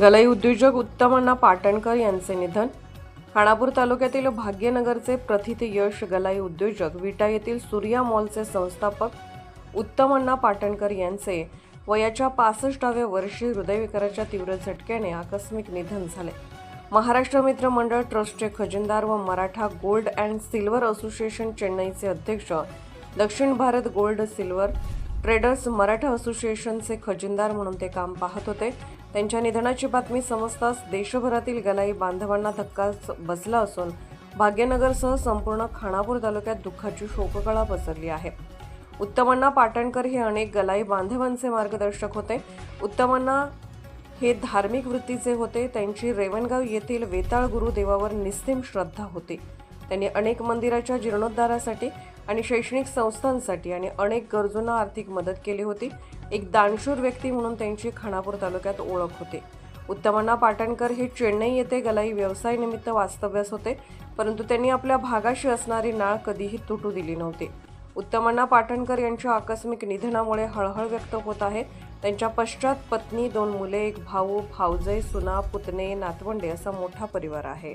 गलाई उद्योजक उत्तमण्णा पाटणकर यांचे निधन. खानापूर तालुक्यातील भाग्यनगरचे प्रथित यश गलाई उद्योजक विटा येथील सूर्या मॉलचे संस्थापक उत्तमण्णा पाटणकर यांचे वयाच्या पासष्टाव्या वर्षी हृदयविकाराच्या तीव्र झटक्याने आकस्मिक निधन झाले. महाराष्ट्र मित्र मंडळ ट्रस्टचे खजिनदार व Maratha gold and silver association चेन्नईचे अध्यक्ष दक्षिण Bharat gold silver traders Maratha असोसिएशनचे खजिनदार म्हणून ते काम पाहत होते. त्यांच्या निधनाची बातमी समजताच देशभरातील गलाई बांधवांना धक्का बसला असून भाग्यनगरसह संपूर्ण खानापूर तालुक्यात दुःखाची शोककळा पसरली आहे. उत्तमन्ना पाटणकर हे अनेक गलाई बांधवांचे मार्गदर्शक होते. उत्तमन्ना हे धार्मिक वृत्तीचे होते. त्यांची रेवणगाव येथील वेताळ गुरुदेवावर निस्तीम श्रद्धा होती. त्यांनी अनेक मंदिराच्या जीर्णोद्धारासाठी आणि शैक्षणिक संस्थांसाठी आणि अनेक गरजूंना आर्थिक मदत केली होती. एक दानशूर व्यक्ती म्हणून त्यांची खानापूर तालुक्यात ओळख होती. उत्तमण्णा पाटणकर हे चेन्नई येथे गलाई व्यवसायानिमित्त वास्तव्यास होते परंतु त्यांनी आपल्या भागाशी असणारी नाळ कधीही तुटू दिली नव्हती. उत्तमण्णा पाटणकर यांच्या आकस्मिक निधनामुळे हळहळ व्यक्त होत आहे. त्यांच्या पश्चात पत्नी दोन मुले एक भाऊ भावजय सुना पुतणे नातवंडे असा मोठा परिवार आहे.